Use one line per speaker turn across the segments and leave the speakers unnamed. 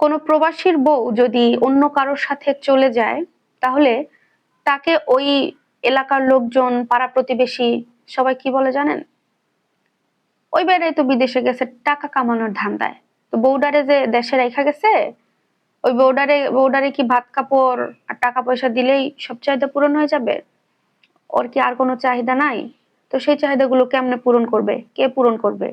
কোনো প্রবাসীর বউ যদি অন্য কারোর সাথে চলে যায়, তাহলে তাকে ওই এলাকার লোকজন, পাড়া প্রতিবেশী সবাই কি বলে জানেন? ওই বেড়াই তো বিদেশে গেছে, টাকা কামানোর ধান্দায়। তো বউডারে যে দেশে রেখা গেছে, ওই বউডারে বউডারে কি ভাত, কাপড় আর টাকা পয়সা দিলেই সব চাহিদা পূরণ হয়ে যাবে? ওর কি আর কোনো চাহিদা নাই? তো সেই চাহিদাগুলো কেমনে পূরণ করবে? কে পূরণ করবে?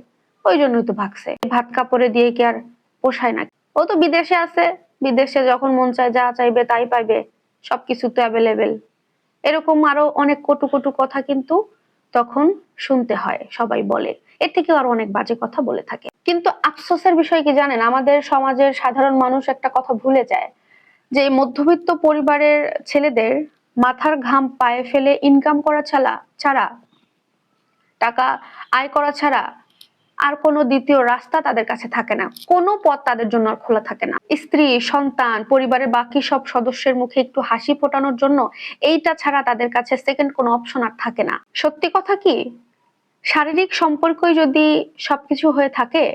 ওই জন্যই তো ভাগছে। ভাত, কাপড়ে দিয়ে কি আর পোষায় না ও তো বিদেশে আছে। বিদেশে যখন মন চায় যা চাইবে তাই পাইবে। সবকিছু তো অ্যাভেলেবেল এরকম আরও অনেক কটু কটু কথা কিন্তু তখন শুনতে হয়, সবাই বলে। এর থেকে আরও অনেক বাজে কথা বলে থাকে। কিন্তু আফসোসের বিষয় কি জানেন? আমাদের সমাজের সাধারণ মানুষ একটা কথা ভুলে যায় যে মধ্যবিত্ত পরিবারের ছেলেদের মাথার ঘাম পায়ে ফেলে ইনকাম করা ছাড়া ছাড়া, টাকা আয় করা ছাড়া আর কোনো দ্বিতীয় রাস্তা তাদের কাছে থাকে না। কোনো পথ তাদের জন্য আর খোলা থাকে না। স্ত্রী, সন্তান, পরিবারের বাকি সব সদস্যের মুখে একটু হাসি ফোটানোর জন্য এইটা ছাড়া তাদের কাছে সেকেন্ড কোনো অপশন আর থাকে না। সত্যি কথা কি? শারীরিক সম্পর্কই যদি সবকিছু হয়ে থাকে,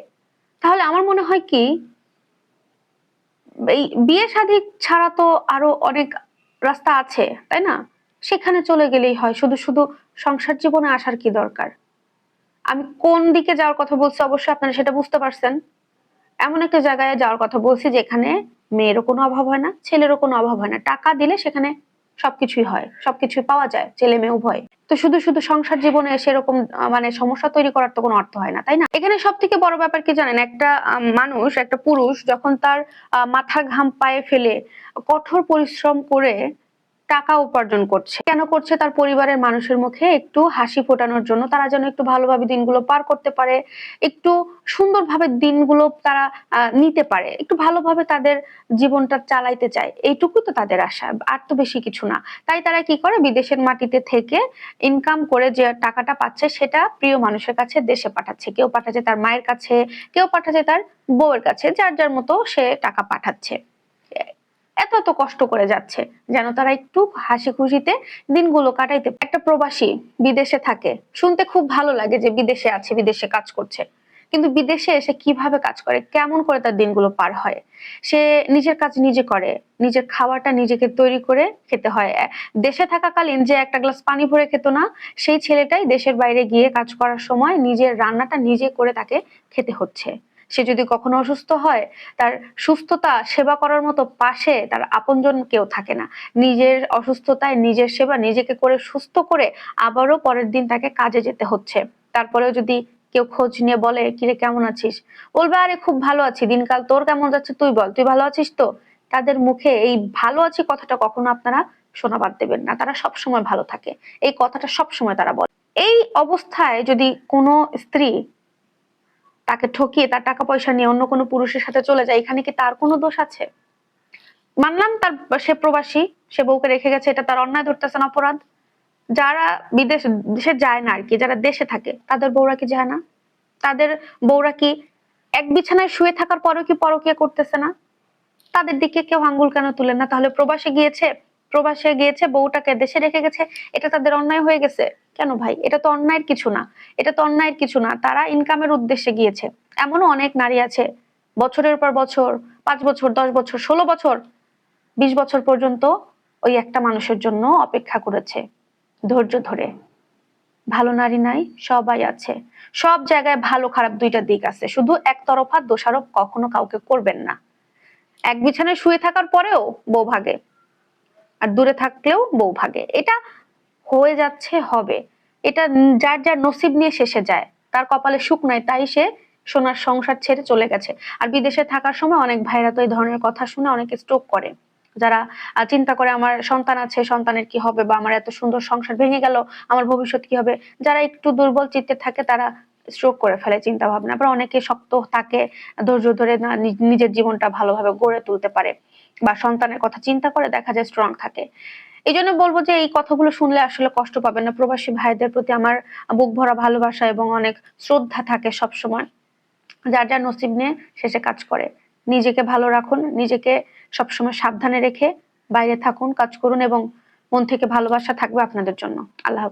তাহলে আমার মনে হয় কি, এই বিয়ে শাদী ছাড়া তো আরও অনেক রাস্তা আছে, তাই না? সেখানে চলে গেলেই হয়। শুধু শুধু সংসার জীবনে আসার কি দরকার? আমি কোন দিকে যাওয়ার কথা বলছি অবশ্যই আপনারা সেটা বুঝতে পারছেন। এমন একটা জায়গায় যাওয়ার কথা বলছি যেখানে মেয়েরও কোনো অভাব হয় না, ছেলেরও কোনো অভাব হয় না। টাকা দিলে সেখানে সবকিছুই হয়, সবকিছুই পাওয়া যায়, ছেলে মেয়ে উভয়। তো শুধু শুধু সংসার জীবনে সেরকম মানে সমস্যা তৈরি করার তো কোনো অর্থ হয় না, তাই না? এখানে সব থেকে বড় ব্যাপার কি জানেন, একটা মানুষ, একটা পুরুষ যখন তার মাথার ঘাম পায়ে ফেলে কঠোর পরিশ্রম করে টাকা উপার্জন করছে। কেন করছে? তার পরিবারের মানুষের মুখে একটু হাসি ফোটানোর জন্য। তারা যেন একটু ভালোভাবে দিনগুলো পার করতে পারে, একটু সুন্দরভাবে দিনগুলো তারা নিতে পারে, একটু ভালোভাবে তাদের জীবনটা চালাইতে চায়। এইটুকু তো তাদের আশা, আর তো বেশি কিছু না। তাই তারা কি করে? বিদেশের মাটিতে থেকে ইনকাম করে যে টাকাটা পাচ্ছে, সেটা প্রিয় মানুষের কাছে দেশে পাঠাচ্ছে। কেউ পাঠাচ্ছে তার মায়ের কাছে, কেউ পাঠাচ্ছে তার বউয়ের কাছে, যার যার মতো সে টাকা পাঠাচ্ছে। এত এত কষ্ট করে যাচ্ছে, যেন তারা একটু হাসি খুশিতে দিনগুলো কাটাইতে একটা প্রবাসী বিদেশে থাকে, শুনতে খুব ভালো লাগে যে বিদেশে আছে, বিদেশে কাজ করছে। কিন্তু বিদেশে এসে কীভাবে কাজ করে, কেমন করে তার দিনগুলো পার হয়? সে নিজের কাজ নিজে করে, নিজের খাওয়াটা নিজেকে তৈরি করে খেতে হয়। দেশে থাকাকালীন যে একটা গ্লাস পানি ভরে খেত না, সেই ছেলেটাই দেশের বাইরে গিয়ে কাজ করার সময় নিজের রান্নাটা নিজে করে তাকে খেতে হচ্ছে। সে যদি কখনো অসুস্থ হয়, তার সুস্থতা সেবা করার মতো পাশে তার আপনজন কেউ থাকে না। নিজের অসুস্থতায় নিজের সেবা নিজেকে করে সুস্থ করে আবারও পরের দিন তাকে কাজে যেতে হচ্ছে। তারপরেও যদি কেউ খোঁজ নিয়ে বলে, কিরে, কেমন আছিস? বলবে, আরে, খুব ভালো আছি। দিনকাল তোর কেমন যাচ্ছে তুই বল। তুই ভালো আছিস তো? তাদের মুখে এই ভালো আছি কথাটা কখনো আপনারা শোনা বাদ দেবেন না। তারা সব সময় ভালো থাকে। এই কথাটা সব সময় তারা বলে। এই অবস্থায় যদি কোনো স্ত্রী তাকে ঠকিয়ে তার টাকা পয়সা নিয়ে অন্য কোনো পুরুষের সাথে চলে যায়, এখানে কি তার কোনো দোষ আছে? মানলাম তার, সে প্রবাসী, সে বউকে রেখে গেছে, এটা তার অন্যায় ধরতেছেন অপরাধ। যারা বিদেশ, দেশে যায় না আর কি, যারা দেশে থাকে, তাদের বউরা কি যায় না? তাদের বউরা কি এক বিছানায় শুয়ে থাকার পরেও কি পরকিয়া করতেছে না? তাদের দিকে কেউ আঙ্গুল কেন তুলে না? তাহলে প্রবাসে গিয়েছে প্রবাসে গিয়েছে, বউটাকে দেশে রেখে গেছে, এটা তাদের অন্যায় হয়ে গেছে। কেন ভাই? এটা তো অন্যায়ের কিছু না। এটা তো অন্যায়ের কিছু না। তারা ইনকামের উদ্দেশ্যে গিয়েছে। এমনও অনেক নারী আছে, বছরের পর বছর, পাঁচ বছর, দশ বছর, ষোলো বছর, বিশ বছর পর্যন্ত ওই একটা মানুষের জন্য অপেক্ষা করেছে ধৈর্য ধরে। ভালো নারী নাই, সবাই আছে। সব জায়গায় ভালো, খারাপ দুইটা দিক আছে। শুধু একতরফা দোষারোপ কখনো কাউকে করবেন না। এক বিছানায় শুয়ে থাকার পরেও বউ ভাগে। আর দূরে থাকলেও বউ ভাগে। এটা হয়ে যাচ্ছে, হবে। এটা যার যার নসিব নিয়ে শেষে যায়। তার কপালে সুখ নাই, তাই সে সোনার সংসার ছেড়ে চলে গেছে। আর বিদেশে থাকার সময় অনেক ভাইরা তো এই ধরনের কথা শুনে অনেকে স্ট্রোক করে। যারা চিন্তা করে আমার সন্তান আছে, সন্তানের কি হবে বা আমার এত সুন্দর সংসার ভেঙে গেল, আমার ভবিষ্যৎ কি হবে? যারা একটু দুর্বল চিত্তে থাকে, তারা স্ট্রোক করে ফেলে চিন্তা ভাবনা আবার অনেকে শক্ত থাকে, ধৈর্য ধরে নিজের জীবনটা ভালোভাবে গড়ে তুলতে পারে। বা সন্তানের কথা চিন্তা করে দেখা যায় স্ট্রং থাকে। এই জন্য বলব যে এই কথাগুলো শুনলে আসলে কষ্ট পাবেন না। প্রবাসী ভাইদের প্রতি আমার বুক ভরা ভালোবাসা এবং অনেক শ্রদ্ধা থাকে সব সময় যার যার নসিব নিয়ে শেষে কাজ করে। নিজেকে ভালো রাখুন, নিজেকে সবসময় সাবধানে রেখে বাইরে থাকুন, কাজ করুন এবং মন থেকে ভালোবাসা থাকবে আপনাদের জন্য। আল্লাহ।